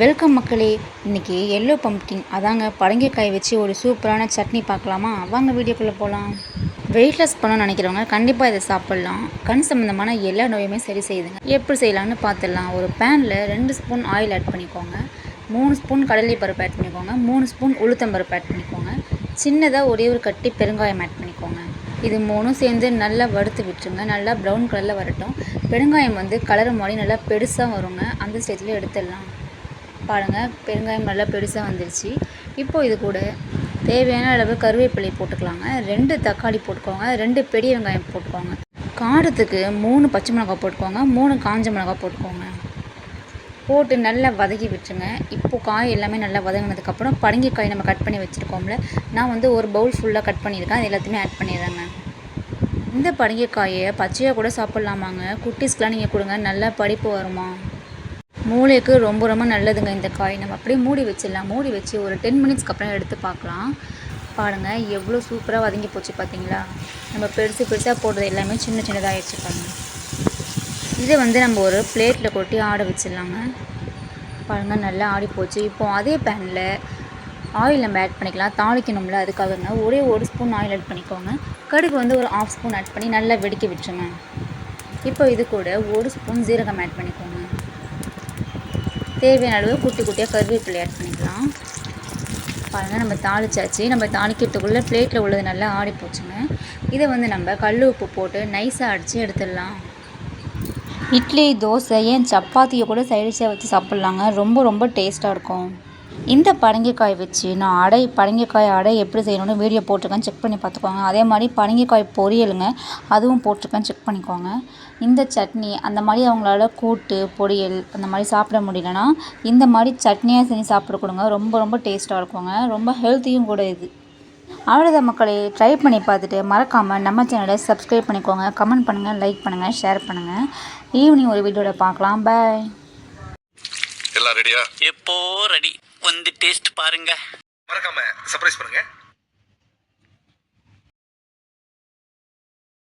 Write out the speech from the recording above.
Welcome மக்களே இன்றைக்கி yellow pumpkin அதாங்க பரங்கிக்காய் வச்சு ஒரு சூப்பரான சட்னி பார்க்கலாமா? வாங்க வீடியோக்குள்ளே போகலாம் வெயிட்லெஸ் பண்ணணும்னு நினைக்கிறவங்க கண்டிப்பாக இதை சாப்பிட்லாம். கண் சம்மந்தமான எல்லா நோயுமே சரி செய்யுதுங்க. எப்படி செய்யலாம்னு பார்த்துடலாம். ஒரு பேனில் ரெண்டு ஸ்பூன் ஆயில் ஆட் பண்ணிக்கோங்க. மூணு ஸ்பூன் கடலை பருப்பு ஆட் பண்ணிக்கோங்க. மூணு ஸ்பூன் உளுத்தம்பருப்பு ஆட் பண்ணிக்கோங்க. சின்னதாக ஒரே ஒரு கட்டி பெருங்காயம் ஆட் பண்ணிக்கோங்க. இது மூணும் சேர்ந்து நல்லா வறுத்து விட்டுருங்க. நல்லா ப்ரௌன் கலரில் வரட்டும். பெருங்காயம் வந்து கலர் மாதிரி நல்லா பெருசாக வருங்க. அந்த ஸ்டேஜில் எடுத்துடலாம். பாருங்கள் பெருங்காயம் நல்லா பெருசாக வந்துருச்சு. இப்போது இது கூட தேவையான அளவு கருவேப்பிலை போட்டுக்கலாங்க. ரெண்டு தக்காளி போட்டுக்கோங்க ரெண்டு பெரிய வெங்காயம் போட்டுக்கோங்க. காரத்துக்கு மூணு பச்சை மிளகாய் போட்டுக்கோங்க மூணு காஞ்ச மிளகாய் போட்டுக்கோங்க. போட்டு நல்லா வதக்கி விட்டுருங்க. இப்போது காய் எல்லாமே நல்லா வதங்கினதுக்கப்புறம் பரங்கிக்காய் நம்ம கட் பண்ணி வச்சுருக்கோம்ல நான் வந்து ஒரு பவுல் ஃபுல்லாக கட் பண்ணியிருக்கேன். அது எல்லாத்தையுமே ஆட் பண்ணிடுறேங்க. இந்த பரங்கிக்காயை பச்சையாக கூட சாப்பிட்லாமாங்க. குட்டீஸ்க்கெலாம் நீங்கள் கொடுங்க நல்லா படிப்பு வருமா? மூளைக்கு ரொம்ப ரொம்ப நல்லதுங்க இந்த காய். நம்ம அப்படியே மூடி வச்சிடலாம். மூடி வச்சு ஒரு டென் மினிட்ஸ்க்கு அப்புறம் எடுத்து பார்க்கலாம். பாருங்கள் எவ்வளோ சூப்பராக வதங்கி போச்சு பார்த்தீங்களா நம்ம பெருசு பெருசாக போடுறது எல்லாமே சின்ன சின்னதாக ஆயிடுச்சு பாருங்கள் இதை வந்து நம்ம ஒரு பிளேட்டில் கொட்டி ஆட வச்சிடலாங்க. பாருங்கள் நல்லா ஆடி போச்சு. இப்போ அதே பேனில் ஆயில் நம்ம ஆட் பண்ணிக்கலாம். தாளிக்கணும்ல அதுக்காகங்க. ஒரே ஒரு ஸ்பூன் ஆயில் ஆட் பண்ணிக்கோங்க. கடுகு வந்து ஒரு ஆஃப் ஸ்பூன் ஆட் பண்ணி நல்லா வெடிக்க விட்டுருங்க. இப்போ இது கூட ஒரு ஸ்பூன் ஜீரகம் ஆட் பண்ணிக்கோங்க. தேவையான அளவு குட்டி குட்டியாக கருவேப்பிலை ஆட் பண்ணிக்கலாம். பாருங்கள் நம்ம தாளிச்சாச்சு. நம்ம தாளிக்கிறதுக்குள்ளே பிளேட்டில் உள்ளது நல்லா ஆடி போச்சுங்க. இதை வந்து நம்ம கல் உப்பு போட்டு நைஸாக அடித்து எடுத்துடலாம். இட்லி தோசை ஏன் சப்பாத்தியை கூட சைடிஷாக வச்சு சாப்பிட்லாங்க. ரொம்ப ரொம்ப டேஸ்ட்டாக இருக்கும். இந்த பரங்கிக்காய் வச்சு நான் அடை பரங்கிக்காய் அடை எப்படி செய்யணும்னு வீடியோ போட்டிருக்கேன். செக் பண்ணி பார்த்துக்கோங்க. அதே மாதிரி பரங்கிக்காய் பொரியலுங்க அதுவும் போட்டிருக்கேன். செக் பண்ணிக்கோங்க. இந்த சட்னி அந்த மாதிரி அவங்களால கூட்டு பொரியல் அந்த மாதிரி சாப்பிட முடியலன்னா இந்த மாதிரி சட்னியாக செஞ்சு சாப்பிட கொடுங்க. ரொம்ப ரொம்ப டேஸ்ட்டாக இருக்குங்க. ரொம்ப ஹெல்த்தியும் கூட இது. அவ்வளோதான் மக்களே. ட்ரை பண்ணி பார்த்துட்டு மறக்காமல் நம்ம சேனலை சப்ஸ்கிரைப் பண்ணிக்கோங்க. கமெண்ட் பண்ணுங்கள் லைக் பண்ணுங்கள் ஷேர் பண்ணுங்கள் ஈவினிங் ஒரு வீடியோவில் பார்க்கலாம். பாய் எல்லாம் ரெடியா எப்போ ரெடி வந்து டேஸ்ட் பாருங்க. மறக்காம சர்ப்ரைஸ் பண்ணுங்க.